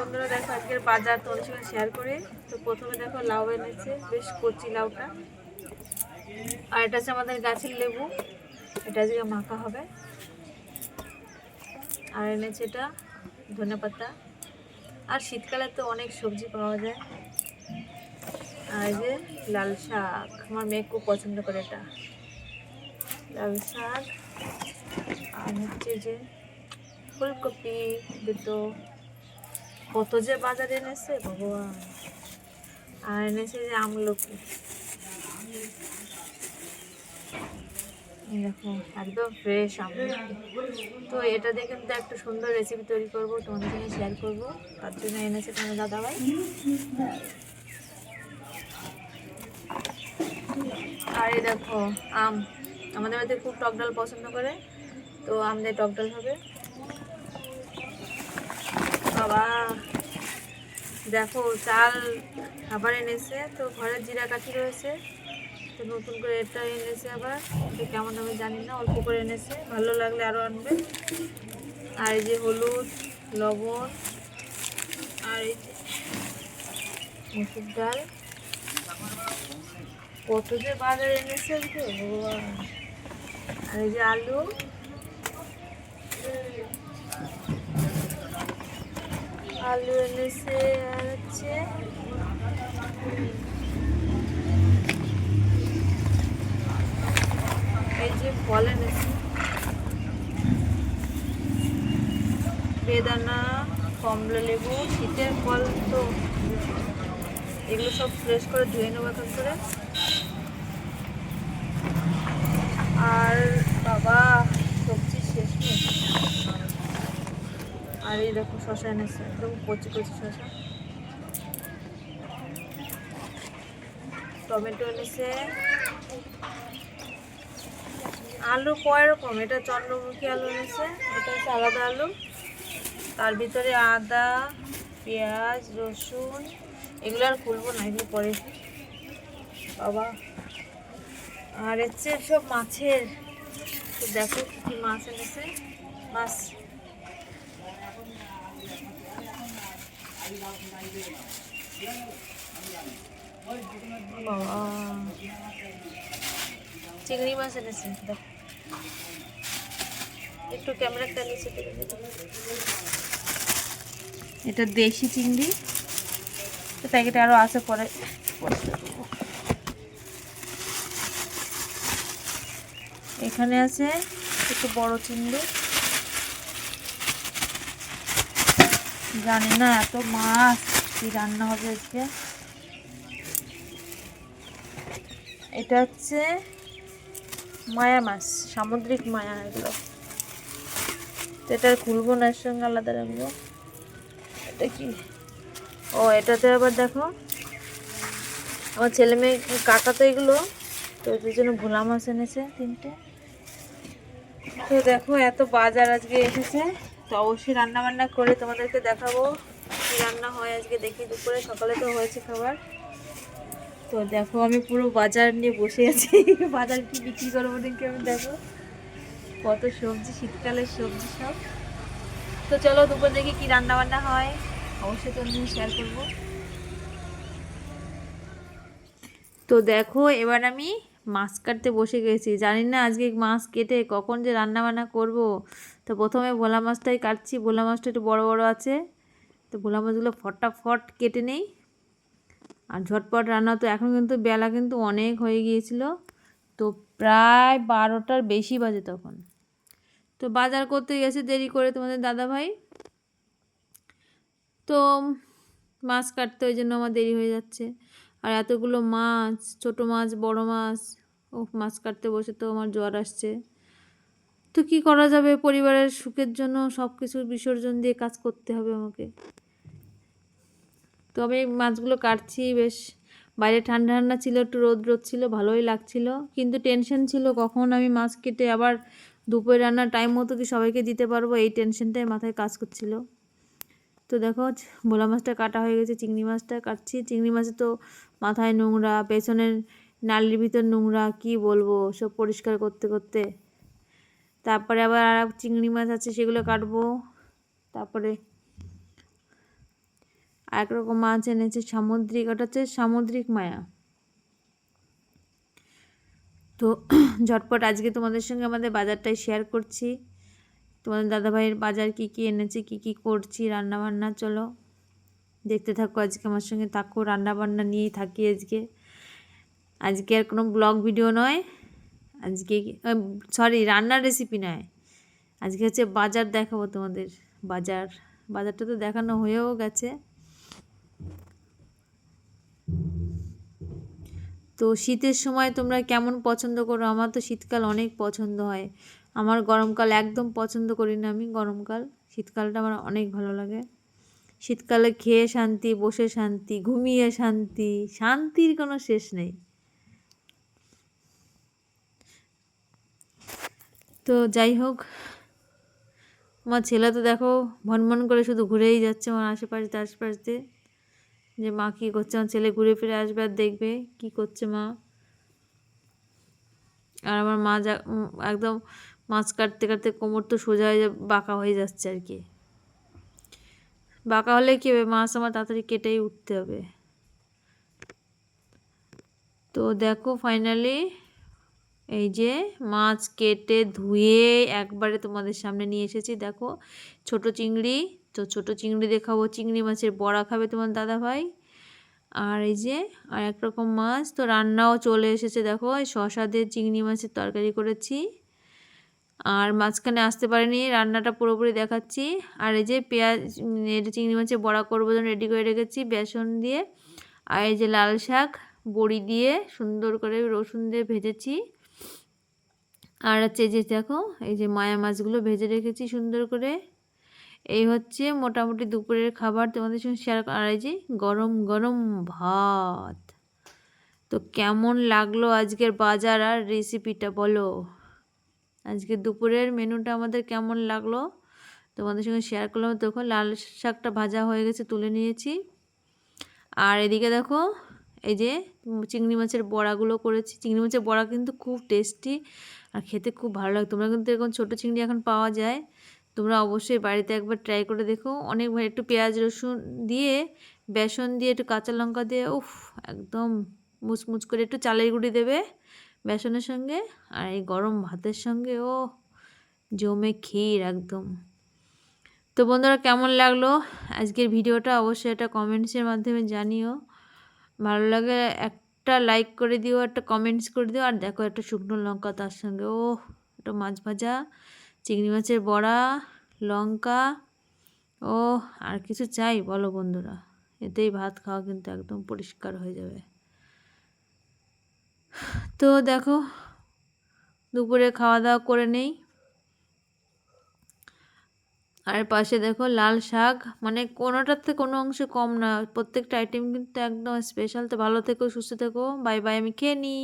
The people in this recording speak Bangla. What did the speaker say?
বন্ধুরা দেখো আজকের বাজার তোমাদের সঙ্গে শেয়ার করি। তো প্রথমে দেখো লাউ এনেছে, বেশ কচি লাউটা। আর এটা হচ্ছে আমাদের গাছের লেবু। এটা আজকে মাখা হবে। আর এনেছে এটা ধনে পাতা। আর শীতকালে তো অনেক সবজি পাওয়া যায়। আর যে লাল শাক, আমার মেয়ে খুব পছন্দ করে এটা। লাল শাক, আর হচ্ছে যে ফুলকপি দুটো। কত যে বাজারে এনেছে, ভগবান। আর এনেছে যে আমলকি। দেখো, একদম ফ্রেশ আমলকি। তো এটা দিয়ে কিন্তু একটা সুন্দর রেসিপি তৈরি করব, তোমাদের সঙ্গে শেয়ার করব। তার জন্য এনেছে তোমার দাদাভাই। আর দেখো, আম। আমাদের বাড়িতে খুব টক ডাল পছন্দ করে, তো আম দিয়ে টক ডাল হবে। বাবা দেখো, চাল খাবার এনেছে, তো ঘরে জিরা কাঠি রয়েছে, তো নতুন করে এটা এনেছে আবার, তো কেমন আমি জানি না, অল্প করে এনেছে, ভালো লাগলে আরও আনবে। আর এই যে হলুদ, লবণ, আর এই যে মুসুর ডাল। কত যে বাজার এনেছে আর এই যে আলু। আলু এনেছে আর হচ্ছে এই যে ফল এনেছে। বেদানা কমলা লেবু শীতের ফল তো এগুলো সব ফ্রেশ করে ধুয়ে নেব এখন করে। আর বাবা সবজি শেষ নেই আর এই দেখো শশা এনেছে, একদম কচি কচি শশা। টমেটো এনেছে। আলু কয় রকম? এটা চন্দ্রমুখী আলু এনেছে, এটা হচ্ছে আলাদা আলু। তার ভিতরে আদা, পেঁয়াজ, রসুন, এগুলো আর খুলবো না, এগুলো পরে বাবা। আর হচ্ছে সব মাছের দেখো কি মাছ এনেছে। মাছ চিংড়ি মাছ এনেছে একটু ক্যামেরাটা নিচে এটা দেশি চিংড়ি। প্যাকেটে আরও আছে, পরে এখানে আছে একটু বড় চিংড়ি। জানি না এত মাছ। কি রান্না হবে আজকে? এটা হচ্ছে মায়া মাছ, সামুদ্রিক মায়া এগুলো। তো এটা খুলবো না, এর সঙ্গে আলাদা রাখব। এটা কি? ও, এটাতে আবার দেখো, আমার ছেলে মেয়ে কাটা তো এগুলো, তো এদের জন্য ভোলা মাছ এনেছে তিনটে। তো দেখো, এত বাজার আজকে এসেছে। তো অবশ্যই রান্না বান্না করে তোমাদেরকে দেখাবো কি রান্না হয় আজকে দেখি দুপুরে, সকালে তো হয়েছে খাবার। তো দেখো, আমি পুরো বাজার নিয়ে বসে আছি। বাজার কি বিক্রি করব দেখি আমি দেখো। কত সবজি, শীতকালের সবজি সব। তো চলো দুপুর দেখি কি রান্না বান্না হয়। অবশ্যই তোমাদের শেয়ার করব। তো দেখো, এবার আমি মাছ কাটতে বসে গেছি। জানি না আজকে মাছ কেটে কখন যে রান্না বান্না করব। তো প্রথমে ভোলা মাছটাই কাটছি। ভোলা মাছটা একটু বড় বড় আছে। তো ভোলা মাছগুলো ফটাফট কেটে নেই। আর ঝটপট রান্না তো এখন কিন্তু বেলা কিন্তু অনেক হয়ে গিয়েছিল। তো প্রায় বারোটার বেশি বাজে তখন। তো বাজার করতে গেছে দেরি করে তোমাদের দাদা ভাই তো মাছ কাটতে ওই জন্য আমার দেরি হয়ে যাচ্ছে। আর এতগুলো মাছ, ছোট মাছ, বড় মাছ ও মাছ কাটতে বসে তো আমার জ্বর আসছে। তো কি করা যাবে? পরিবারের সুখের জন্য সব কিছুর বিসর্জন দিয়ে কাজ করতে হবে আমাকে। তো আমি মাছগুলো কাটছি, বেশ। বাইরে ঠান্ডা ঠান্ডা ছিল, একটু রোদ রোদ ছিল, ভালোই লাগছিল। কিন্তু টেনশন ছিল কখন আমি মাছ কেটে আবার দুপুরে রান্নার টাইম মতো কি সবাইকে দিতে পারব? এই টেনশনটাই মাথায় কাজ করছিল। তো দেখো ভোলা মাছটা কাটা হয়ে গেছে, চিংড়ি মাছটা কাটছি। চিংড়ি মাছে তো মাথায় নোংরা, পেছনের নালির ভিতর নোংরা, কি বলব, সব পরিষ্কার করতে করতে। তারপরে আবার আর চিংড়ি মাছ আছে, সেগুলো কাটবো। তারপরে আর রকম মাছ এনেছে, সামুদ্রিক, ওটা হচ্ছে সামুদ্রিক মায়া। তো ঝটপট আজকে তোমাদের সঙ্গে আমাদের বাজারটাই শেয়ার করছি। তোমাদের দাদাভাইয়ের বাজার কি কি এনেছে, কি কি করছি রান্না বান্না চলো। দেখতে থাকো আজকে আমার সঙ্গে থাকো রান্না বান্না নিয়েই থাকি আজকে। আজকে আর কোনো ব্লগ ভিডিও নয়। আজকে সরি রান্নার রেসিপি নয়। আজকে হচ্ছে বাজার দেখাবো তোমাদের, বাজার। বাজারটা তো দেখানো হয়েও গেছে। তো শীতের সময় তোমরা কেমন পছন্দ করো? আমার তো শীতকাল অনেক পছন্দ হয়। আমার গরমকাল একদম পছন্দ করি না আমি, গরমকাল। শীতকালটা আমার অনেক ভালো লাগে। শীতকালে খেয়ে শান্তি, বসে শান্তি, ঘুমিয়ে শান্তি, শান্তির কোনো শেষ নেই। তো যাই হোক, আমার ছেলে তো দেখো ভনভন করে শুধু ঘুরেই যাচ্ছে আমার আশেপাশে, আশপাশে। যে মা কী করছে? আমার ছেলে ঘুরে ফিরে আসবে আর দেখবে কী করছে মা। আর আমার মা যা একদম মাছ কাটতে কাটতে কোমর তো সোজা হয়ে বাঁকা হয়ে যাচ্ছে আর কি। বাঁকা হলে কী হবে? মাছ আমার তাড়াতাড়ি কেটেই উঠতে হবে। তো দেখো ফাইনালি এই যে মাছ কেটে ধুয়ে একবারে তোমাদের সামনে নিয়ে এসেছি। দেখো ছোট চিংড়ি, তো ছোট চিংড়ি দেখাবো। চিংড়ি মাছের বড়া খাবে তোমার দাদা ভাই। আর এই যে আর এক রকম মাছ, তো রান্নাও চলে এসেছে। দেখো শশা দিয়ে চিংড়ি মাছের তরকারি করেছি। আর মাঝখানে আসতে পারিনি, রান্নাটা পুরোপুরি দেখাচ্ছি। আর এই যে পেঁয়াজ এটা চিংড়ি মাছের বড়া করব জন্য রেডি করে রেখেছি, বেসন দিয়ে। আর এই যে লাল শাক, বড়ি দিয়ে সুন্দর করে রসুন দিয়ে ভেজেছি। আর হচ্ছে যে দেখো, এই যে মায়া মাছগুলো ভেজে রেখেছি সুন্দর করে। এই হচ্ছে মোটামুটি দুপুরের খাবার তোমাদের সঙ্গে শেয়ার আর এই যে গরম গরম ভাত। তো কেমন লাগল আজকের বাজার আর রেসিপিটা বলো? আজকে দুপুরের মেনুটা আমাদের কেমন লাগল? তোমাদের সঙ্গে শেয়ার করলাম। তখন লাল শাকটা ভাজা হয়ে গেছে, তুলে নিয়েছি। আর এদিকে দেখো, এই যে চিংড়ি মাছের বড়াগুলো করেছি। চিংড়ি মাছের বড়া কিন্তু খুব টেস্টি আর খেতে খুব ভালো লাগে। তোমরা কিন্তু এরকম ছোটো চিংড়ি এখন পাওয়া যায়। তোমরা অবশ্যই বাড়িতে একবার ট্রাই করে দেখো। অনেক একটু পেঁয়াজ, রসুন দিয়ে, বেসন দিয়ে, একটু কাঁচা লঙ্কা দিয়ে, উফ, একদম মুচমুচ করে একটু চালের গুঁড়ি দেবে। বেসনের সঙ্গে আর এই গরম ভাতের সঙ্গে, ও জমে ক্ষীর একদম। তো বন্ধুরা, কেমন লাগল? আজকের ভিডিওটা অবশ্যই একটা কমেন্টসের মাধ্যমে জানিও। ভালো লাগে একটা লাইক করে দিও, একটা কমেন্টস করে দিও, আর দেখো একটা শুকনো লঙ্কা তার সঙ্গে। ও একটা মাছ ভাজা, চিংড়ি মাছের বড়া, লঙ্কা। ও আর কিছু চাই বলো বন্ধুরা? এতেই ভাত খাওয়া কিন্তু একদম পরিষ্কার হয়ে যাবে। তো দেখো, দুপুরে খাওয়া দাওয়া করে নেই। আর পাশে দেখো, লাল শাক মানে কোনোটার থেকে কোনো অংশে কম না। প্রত্যেকটা আইটেম কিন্তু একদম স্পেশাল তো ভালো থেকো, সুস্থ থেকো। বাই বাই আমি খেয়ে নিই